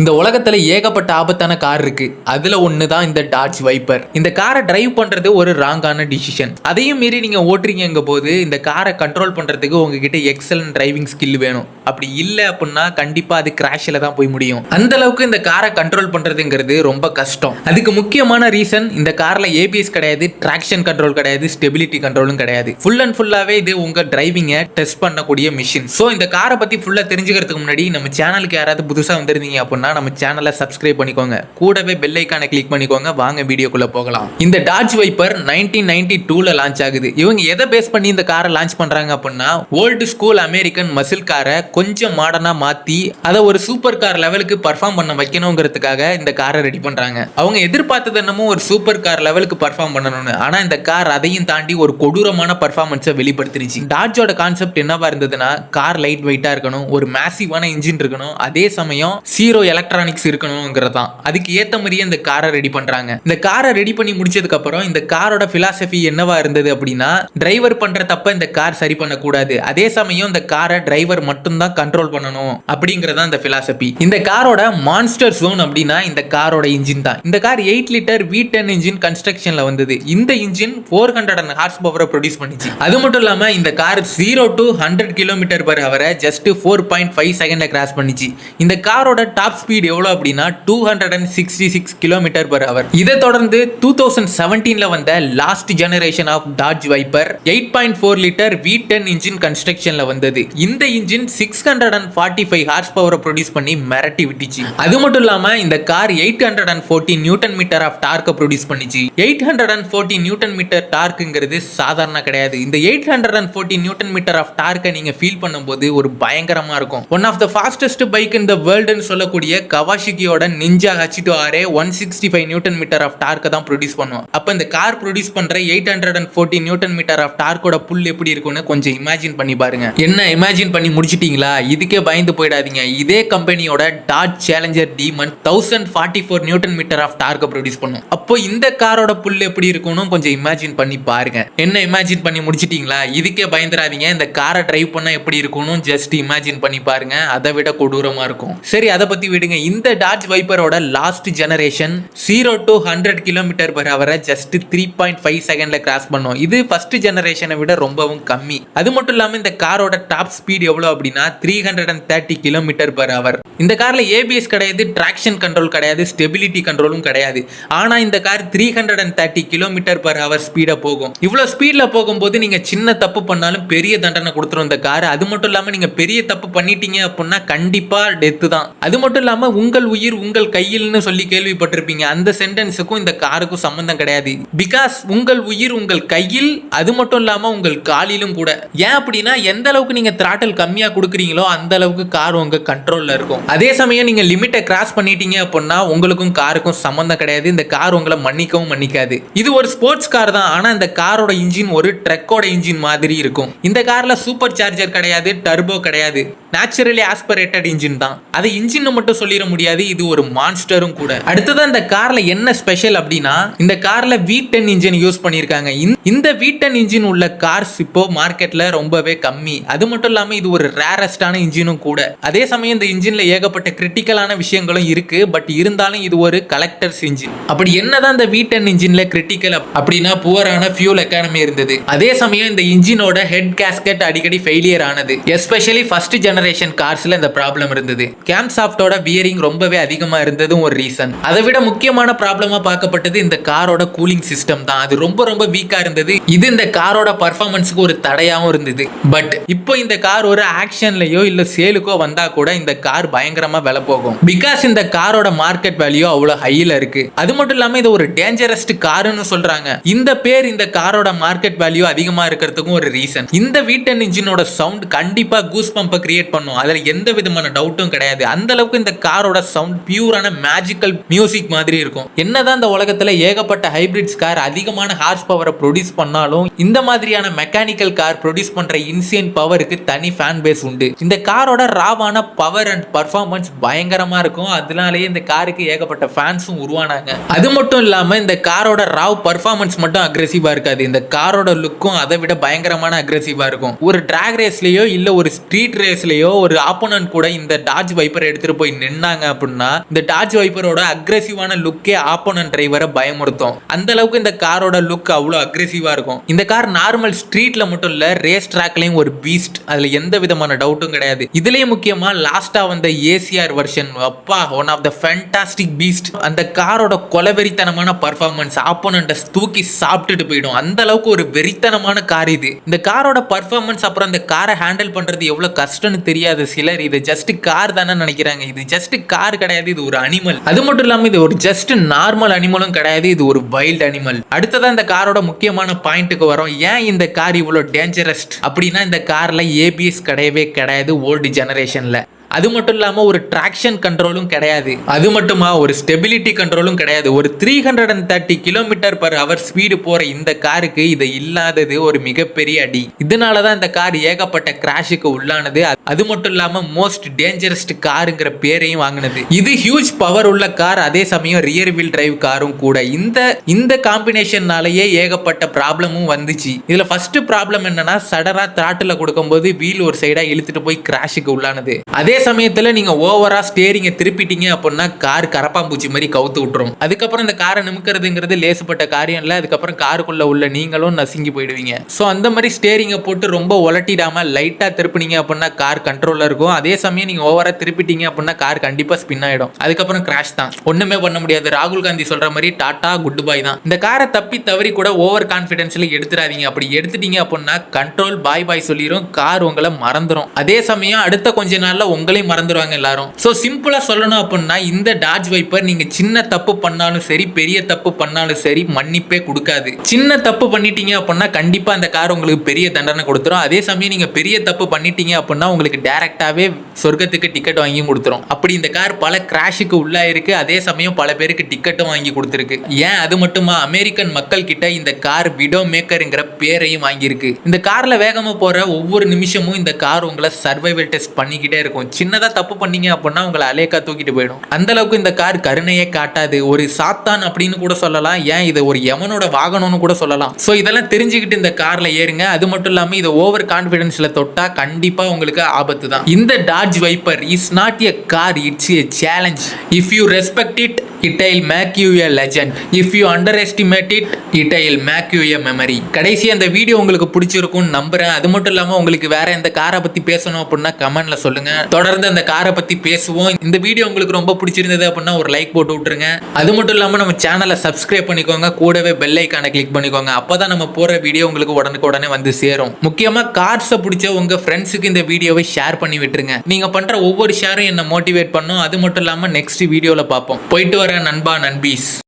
இந்த உலகத்துல ஏகப்பட்ட ஆபத்தான கார் இருக்கு. அதுல ஒன்று தான் இந்த டாட்ஜ் வைப்பர் இந்த காரை டிரைவ் பண்றது ஒரு ராங்கான டிசிஷன் அதையும் மீறி நீங்க ஓட்டுறீங்க போது இந்த காரை கண்ட்ரோல் பண்றதுக்கு உங்ககிட்ட எக்ஸலன்ட் டிரைவிங் ஸ்கில் வேணும். அப்படி இல்லை அப்படின்னா கண்டிப்பா அது கிராஷில் தான் போய் முடியும். அந்த அளவுக்கு இந்த காரை கண்ட்ரோல் பண்றதுங்கிறது ரொம்ப கஷ்டம். அதுக்கு முக்கியமான ரீசன் இந்த கார்ல ஏபிஎஸ் கிடையாது ட்ராக்ஷன் கண்ட்ரோல் கிடையாது ஸ்டெபிலிட்டி கண்ட்ரோலும் கிடையாது. ஃபுல் அண்ட் ஃபுல்லாவே இது உங்க டிரைவிங்கை டெஸ்ட் பண்ணக்கூடிய மிஷின் ஸோ இந்த காரை பத்தி ஃபுல்லா தெரிஞ்சுக்கிறதுக்கு முன்னாடி நம்ம சேனலுக்கு யாராவது புதுசா வந்திருந்தீங்க அப்படின்னா நம்ம சேனலை சப்ஸ்கிரைப் பண்ணிக்கோங்க. கூடவே பெல் ஐக்கானை கிளிக் பண்ணிக்கோங்க. வாங்க வீடியோக்குள்ள போகலாம். இந்த டாட்ஜ் வைப்பர் நைன்டீன் நைன்டி டூல லான்ச் ஆகுது. இவங்க எதை பேஸ் பண்ணி இந்த காரை லான்ச் பண்றாங்க அப்படின்னா ஓல்டு ஸ்கூல் அமெரிக்கன் மசில் காரை கொஞ்சம் மாடர்னா மாத்தி அதை ஒரு சூப்பர் கார் லெவலுக்கு பர்ஃபார்ம் பண்ண வைக்கணுங்கிறதுக்காக இந்த காரை ரெடி பண்றாங்க. அவங்க எதிர்பார்த்தது என்னமோ ஒரு சூப்பர் கார் லெவலுக்கு பர்ஃபார்ம் பண்ணணும்னு. ஆனா இந்த கார் அதையும் தாண்டி ஒரு கொடூரமான பர்ஃபார்மன்ஸை வெளிப்படுத்திருச்சு. டாட்ஜோட கான்செப்ட் என்னவா இருந்ததுன்னா கார் லைட் வெயிட்டா இருக்கணும் ஒரு மேசிவான இன்ஜின் இருக்கணும். அதே சமயம் சீரோ எலக்ட்ரானிக்ஸ் இருக்கணுங்கிறது தான் அதுக்கு ஏற்ற மாதிரியே இந்த காரை ரெடி பண்ணுறாங்க இந்த காரை ரெடி பண்ணி முடிச்சதுக்கப்புறம் இந்த காரோட ஃபிலாசபி என்னவா இருந்தது அப்படின்னா டிரைவர் பண்ணுற தப்ப இந்த கார் சரி பண்ணக்கூடாது அதே சமயம் இந்த காரை டிரைவர் மட்டும்தான் கண்ட்ரோல் பண்ணணும் அப்படிங்கிறதா இந்த ஃபிலாசபி இந்த காரோட மான்ஸ்டர் ஜோன் அப்படின்னா இந்த காரோட இன்ஜின் தான் இந்த car eight litre V ten engine கன்ஸ்ட்ரக்ஷனில் வந்தது இந்த engine four hundred and horse பவரை ப்ரொடியூஸ் பண்ணிச்சு அது மட்டும் இல்லாமல் இந்த car zero to hundred kilometre per ஹவரை just four point five செகண்டை கிராஸ் பண்ணிச்சு இந்த காரோட டாப் ஸ்பீட் எவ்வளோ அப்படின்னா two hundred and sixty six kilometre per hour இதை தொடர்ந்து டூ தௌசண்ட் செவன்டீன்ல வந்த last generation of Dodge Viper eight point four litre V ten engine கன்ஸ்ட்ரக்ஷன்ல வந்தது. இந்த engine six hundred and forty five horse பவரை produce பண்ணி மிரட்டி விட்டுச்சு. அது மட்டும் இல்லாம இந்த car eight hundred and forty newton metre of டார்க்கை produce பண்ணிச்சு. Eight hundred and forty newton metre டார்க்குங்கிறது சாதாரண கிடையாது. இந்த eight hundred and forty newton metre of டார்க்கை நீங்க ஃபீல் பண்ணும்போது ஒரு பயங்கரமா இருக்கும். One of the fastest bike இந்த வேர்ல்டுன்னு சொல்லக்கூடிய கவாஷிகியோட Ninja H two Aarey one sixty five newton metre of டார்க்கை தான் ப்ரொடியூஸ் பண்ணுவோம் அப்போ இந்த கார் ப்ரொடியூஸ் பண்ணுற eight hundred and forty newton metre of டார்க்கோட pull எப்படி இருக்கும்னு கொஞ்சம் இமேஜின் பண்ணி பாருங்க. என்ன இமேஜின் பண்ணி முடிச்சிட்டிங்களா? இதுக்கே பயந்து போயிடாதீங்க. இதே கம்பெனியோட Dodge Challenger Demon thousand forty four newton metre of டார்க்கை produce பண்ணும். அப்போ இந்த காரோட புல் எப்படி இருக்கும்னு கொஞ்சம் இமேஜின் பண்ணி பாருங்க. என்ன இமேஜின் பண்ணி முடிச்சிட்டிங்களா? இதுக்கே பயந்துடாதீங்க. இந்த காரை டிரைவ் பண்ணால் எப்படி இருக்கும்னு ஜஸ்ட் இமேஜின் பண்ணி பாருங்க. அதை விட கொடூரமாக இருக்கும். சரி அதை பற்றி விடுங்க. இந்த Dodge வைப்பரோட last generation zero to hundred kilometre per ஹவரை just three point five செகண்ட்ல கிராஸ் பண்ணும். இது ஃபர்ஸ்ட் ஜெனரேஷனை விட ரொம்பவும் கம்மி. அது மட்டும் இல்லாம இந்த காரோட டாப் ஸ்பீட் எவ்வளோ அப்படின்னா three hundred and thirty kilometre per hour இந்த கார்ல ஏபிஎஸ் கிடையாது ட்ராக்ஷன் கண்ட்ரோல் கிடையாது ஸ்டெபிலிட்டி கண்ட்ரோலும் கிடையாது. ஆனா இந்த car three hundred and thirty kilometre per hour speedo போகும். இவ்வளவு ஸ்பீட்ல போகும்போது நீங்க சின்ன தப்பு பண்ணாலும் பெரிய தண்டனை கொடுத்துரும் இந்த கார் அது மட்டும் இல்லாம நீங்க பெரிய தப்பு பண்ணிட்டீங்க அப்படின்னா கண்டிப்பா டெத்து தான். அது மட்டும் இல்லாமல் உங்கள் உயிர் உங்கள் கையில்னு சொல்லி கேள்விப்பட்டிருப்பீங்க. அந்த சென்டென்ஸுக்கும் இந்த காருக்கும் சம்மந்தம் கிடையாது. பிகாஸ் உங்கள் உயிர் உங்கள் கையில் அது மட்டும் இல்லாம உங்கள் காலிலும் கூட. ஏன் அப்படின்னா எந்த அளவுக்கு நீங்க திராட்டல் கம்மியா கொடுக்குறீங்களோ அந்த அளவுக்கு கார் உங்க கண்ட்ரோல்ல இருக்கும். அதே சமயம் நீங்க லிமிட்டை கிராஸ் பண்ணிட்டீங்க அப்படின்னா உங்களுக்கும் காருக்கும் சம்மந்தம் கிடையாது. இந்த கார் உங்களை மன்னிக்கவும் மன்னிக்காது. இது ஒரு ஸ்போர்ட்ஸ் கார் தான். ஆனால் இந்த காரோட இன்ஜின் ஒரு ட்ரக்கோட இன்ஜின் மாதிரி இருக்கும். இந்த கார்ல சூப்பர் சார்ஜர் கிடையாது டர்போ கிடையாது. நேச்சுரலி ஆஸ்பரேட்டட் இன்ஜின் தான். அதை இன்ஜின் மட்டும் சொல்லிட முடியாது இது ஒரு மான்ஸ்டரும் கூட. அடுத்தது இந்த கார்ல என்ன ஸ்பெஷல் அப்படின்னா இந்த கார்ல வி டென் இன்ஜின் யூஸ் பண்ணியிருக்காங்க. இந்த- இந்த வி டென் இன்ஜின் உள்ள கார்ஸ் இப்போ மார்க்கெட்ல ரொம்பவே கம்மி. அது மட்டும் இல்லாம இது ஒரு ரேரஸ்டான இன்ஜினும் கூட. அதே சமயம் இந்த இன்ஜின்ல ஏகப்பட்ட கிரிட்டிக்கலான விஷயங்களும் இருக்கு. பட் இருந்தாலும் இது ஒரு கலெக்டர்ஸ் இன்ஜின் அப்படி என்னதான் இந்த வி டென் இன்ஜின்ல கிரிட்டிக்கல் அப்படின்னா புவரான ஃபியூல் எக்கானமி இருந்தது. அதே சமயம் இந்த இன்ஜினோட ஹெட் கேஸ்கெட் அடிக்கடி ஃபெயிலியர் ஆனது. எஸ்பெஷலி ஃபர்ஸ்ட் ஜெனரேஷன் கார்ஸ்ல இந்த ப்ராப்ளம் இருந்தது. கேம் சாஃப்டோட பியரிங் ரொம்பவே அதிகமாக இருந்ததும் ஒரு ரீசன் அதை விட முக்கியமான ப்ராப்ளமா பார்க்கப்பட்டது இந்த காரோட கூலிங் சிஸ்டம் தான். அது ரொம்ப ரொம்ப வீக்காக இருந்தது. இது இந்த காரோட பர்ஃபார்மன்ஸுக்கு ஒரு தடையாவும் இருந்தது. பட் இப்போ இந்த கார் ஒரு ஆக்ஷன்லையோ இல்லை சேலுக்கோ வந்தா கூட இந்த கார் பயங்கரமாக விலை போகும். பிகாஸ் இந்த காரோட மார்க்கெட் வேல்யூ அவ்வளோ ஹையில் இருக்கு. அது மட்டும் இல்லாமல் இது ஒரு டேஞ்சரஸ்ட் காருன்னு சொல்றாங்க. இந்த பேர் இந்த காரோட மார்க்கெட் வேல்யூ அதிகமா இருக்கிறதுக்கும் ஒரு ரீசன் இந்த வீட்டன் இன்ஜினோட சவுண்ட் கண்டிப்பாக கூஸ் பம்பை கிரியேட் பண்ணும். அதில் எந்த விதமான டவுட்டும் கிடையாது. அந்த அளவுக்கு இந்த காரோட சவுண்ட் பியூரான மேஜிக்கல் மியூசிக் மாதிரி இருக்கும். என்னதான் இந்த உலகத்துல ஏகப்பட்ட ஹைபிரிட்ஸ் கார் அதிகமான ஹார்ஸ் பவரை ப்ரொடியூஸ் பண்ணாலும் இந்த மாதிரியான மெக்கானிக்கல் கார் ப்ரொடியூஸ் பண்ற இன்சியன் பவருக்கு தனி ஃபேன் பேஸ் உண்டு. இந்த காரோட ராவான பவர் அண்ட் பர்ஃபார்மன்ஸ் பயங்கரமா இருக்கும். அதனாலேயே இந்த காருக்கு ஏகப்பட்ட ஃபேன்ஸும் உருவானாங்க. அது மட்டும் இல்லாம இந்த காரோட ராவ் பர்ஃபார்மன்ஸ் மட்டும் அக்ரெசிவா இருக்காது. இந்த காரோட லுக்கும் அதை விட பயங்கரமான அக்ரெசிவா இருக்கும். ஒரு டிராக் ரேஸ்லயோ இல்ல ஒரு ஸ்ட்ரீட் ரேஸ்லயோ ஒரு ஆப்போனன்ட் கூட இந்த டாஜ் வைப்பர் எடுத்துட்டு போய் நின்னாங்க அப்படின்னா இந்த டார்ச் வைப்பரோட அக்ரெசிவான லுக்கே ஆப்போனன்ட் டிரைவரை பயமுறுத்தும். அந்த அளவுக்கு இந்த காரோட லுக் அவ்வளோ அக்ரெசிவா இருக்கும். இந்த கார் நார்மல் ஸ்ட்ரீட்ல மட்டும் இல்ல ரேஸ் ட்ராக்லயும் ஒரு பீஸ்ட் அதுல எந்த விதமான டவுட்டும் கிடையாது. இதுலயும் முக்கியமா லாஸ்டா வந்த ஏசிஆர் வெர்ஷன் அப்பா one of the fantastic beast அந்த காரோட கொலவெறித்தனமான பர்ஃபார்மன்ஸ் ஆப்போனண்ட்டை தூக்கி சாப்பிட்டுட்டு போயிடும். அந்த அளவுக்கு ஒரு வெறித்தனமான கார் இது. இந்த காரோட பர்ஃபார்மன்ஸ் அப்புறம் இந்த காரை ஹேண்டில் பண்றது எவ்வளவு கஷ்டம்னு தெரியாத சிலர் இது ஜஸ்ட் கார் தானே நினைக்கிறாங்க. இது ஜஸ்ட் கார் கிடையாது இது ஒரு அனிமல் அது மட்டும் இல்லாம இது ஒரு ஜஸ்ட் நார்மல் அனிமலும் கிடையாது இது ஒரு வைல்ட் அனிமல் அடுத்ததான் இந்த காரோட முக்கியமான பாயிண்ட்டுக்கு வரும். ஏன் இந்த கார் இவ்வளவு டேஞ்சரஸ்ட் அப்படின்னா இந்த கார்ல ஏபிஎஸ் கிடையவே கிடையாது ஓல்டு ஜெனரேஷன்ல அது மட்டும் இல்லாமல் ஒரு ட்ராக்ஷன் கண்ட்ரோலும் கிடையாது. அது மட்டுமா ஒரு ஸ்டெபிலிட்டி கண்ட்ரோலும் கிடையாது. ஒரு three hundred and thirty kilometre per hour speed போகிற இந்த காருக்கு இது இல்லாதது ஒரு மிகப்பெரிய அடி. இதனால தான் இந்த கார் ஏகப்பட்ட கிராஷுக்கு உள்ளானது. அது- அது மட்டும் இல்லாமல் மோஸ்ட் டேஞ்சரஸ்ட் காருங்கிற பேரையும் வாங்கினது. இது ஹியூஜ் பவர் உள்ள கார். அதே சமயம் ரியர் வீல் டிரைவ் காரும் கூட. இந்த இந்த காம்பினேஷன்னாலேயே ஏகப்பட்ட ப்ராப்ளமும் வந்துச்சு. இதில் ஃபர்ஸ்ட் ப்ராப்ளம் என்னன்னா சடனாக த்ராட்டில் கொடுக்கும்போது வீல் ஒரு சைடாக இழுத்துட்டு போய் கிராஷுக்கு உள்ளானது. அதே சமயத்தில் நீங்கள் ஓவராக ஸ்டேரிங்கை திருப்பிட்டீங்க அப்படின்னா கார் கரப்பாம்பூச்சி மாதிரி கவுத்து விட்டுரும். அதுக்கப்புறம் இந்த காரை நிமிக்கிறதுங்கிறது லேசுப்பட்ட காரியம் இல்லை அதுக்கப்புறம் காருக்குள்ளே உள்ள நீங்களும் நசுங்கி போயிடுவீங்க. ஸோ அந்த மாதிரி ஸ்டேரிங்கை போட்டு ரொம்ப உலட்டிடாம லைட்டாக திருப்பினீங்க அப்படின்னா கார் கண்ட்ரோலில் இருக்கும். அதே சமயம் நீங்கள் ஓவராக திருப்பிட்டீங்க அப்படின்னா கார் கண்டிப்பாக ஸ்பின் ஆகிடும் அதுக்கப்புறம் கிராஷ் தான். ஒன்றுமே பண்ண முடியாது. ராகுல் காந்தி சொல்கிற மாதிரி டாட்டா குட் பாய் தான். இந்த காரை தப்பி தவறி கூட ஓவர் கான்ஃபிடென்ஸில் எடுத்துடாதீங்க அப்படி எடுத்துட்டீங்க அப்படின்னா கண்ட்ரோல் பாய் பாய் சொல்லிடும் கார் உங்களை மறந்துடும் அதே சமயம் அடுத்த கொஞ்ச நாளில் நாள்ல உங்களையும் மறந்துடுவாங்க எல்லாரும். ஸோ சிம்பிளாக சொல்லணும் அப்படின்னா இந்த டாஜ் வைப்பர் நீங்க சின்ன தப்பு பண்ணாலும் சரி பெரிய தப்பு பண்ணாலும் சரி மன்னிப்பே கொடுக்காது. சின்ன தப்பு பண்ணிட்டீங்க அப்படின்னா கண்டிப்பாக அந்த கார் உங்களுக்கு பெரிய தண்டனை கொடுத்துரும். அதே சமயம் நீங்க பெரிய தப்பு பண்ணிட்டீங்க அப்படின்னா உங்களுக்கு டேரெக்டாகவே சொர்க்கத்துக்கு டிக்கெட் வாங்கியும் கொடுத்துரும். அப்படி இந்த கார் பல கிராஷுக்கு உள்ளாயிருக்கு. அதே சமயம் பல பேருக்கு டிக்கெட்டும் வாங்கி கொடுத்துருக்கு. ஏன்? அது மட்டுமா? அமெரிக்கன் மக்கள் கிட்ட இந்த கார் விடோ மேக்கருங்கிற பேரையும் வாங்கியிருக்கு. இந்த கார்ல வேகமாக போற ஒவ்வொரு நிமிஷமும் இந்த கார் உங்களை சர்வைவல் டெஸ்ட் பண்ணிக்கிட்டே இருக்கும். சின்னதாக தப்பு பண்ணீங்க அப்படின்னா உங்களை அலேக்கா தூக்கிட்டு போயிடும். அந்த அளவுக்கு இந்த கார் கருணையே காட்டாது. ஒரு சாத்தான் அப்படின்னு கூட சொல்லலாம். ஏன் இது ஒரு எமனோட வாகனம்னு கூட சொல்லலாம். ஸோ இதெல்லாம் தெரிஞ்சுக்கிட்டு இந்த காரில் ஏறுங்க. அது மட்டும் இல்லாமல் இதை ஓவர் கான்ஃபிடென்ஸில் தொட்டால் கண்டிப்பாக உங்களுக்கு ஆபத்து தான் இந்த Dodge Viper is not a car it's a challenge if you respect it it make you a legend if you underestimate it it make you a memory கடைசி அந்த வீடியோ உங்களுக்கு பிடிச்சிருக்கும்னு நம்புறேன். அது மட்டும் இல்லாமல் உங்களுக்கு வேற எந்த காரை பத்தி பேசணும் அப்படின்னா கமெண்ட்ல சொல்லுங்க. தொடர்ந்து அந்த காரை பத்தி பேசுவோம். இந்த வீடியோ உங்களுக்கு ரொம்ப பிடிச்சிருந்தது அப்படின்னா ஒரு லைக் போட்டு விட்டுருங்க. அது மட்டும் இல்லாமல் நம்ம சேனலை சப்ஸ்கிரைப் பண்ணிக்கோங்க. கூடவே பெல் ஐக்கானை கிளிக் பண்ணிக்கோங்க. அப்பதான் நம்ம போற வீடியோ உங்களுக்கு உடனுக்கு உடனே வந்து சேரும். முக்கியமா கார்ஸை பிடிச்ச உங்க ஃப்ரெண்ட்ஸுக்கு இந்த வீடியோவை ஷேர் பண்ணி விட்டுருங்க. நீங்க பண்ற ஒவ்வொரு ஷேரும் என்ன மோட்டிவேட் பண்ணும்? அது மட்டும் இல்லாமல் நெக்ஸ்ட் வீடியோவில் பார்ப்போம். போயிட்டு வர நண்பா நண்பீஸ்.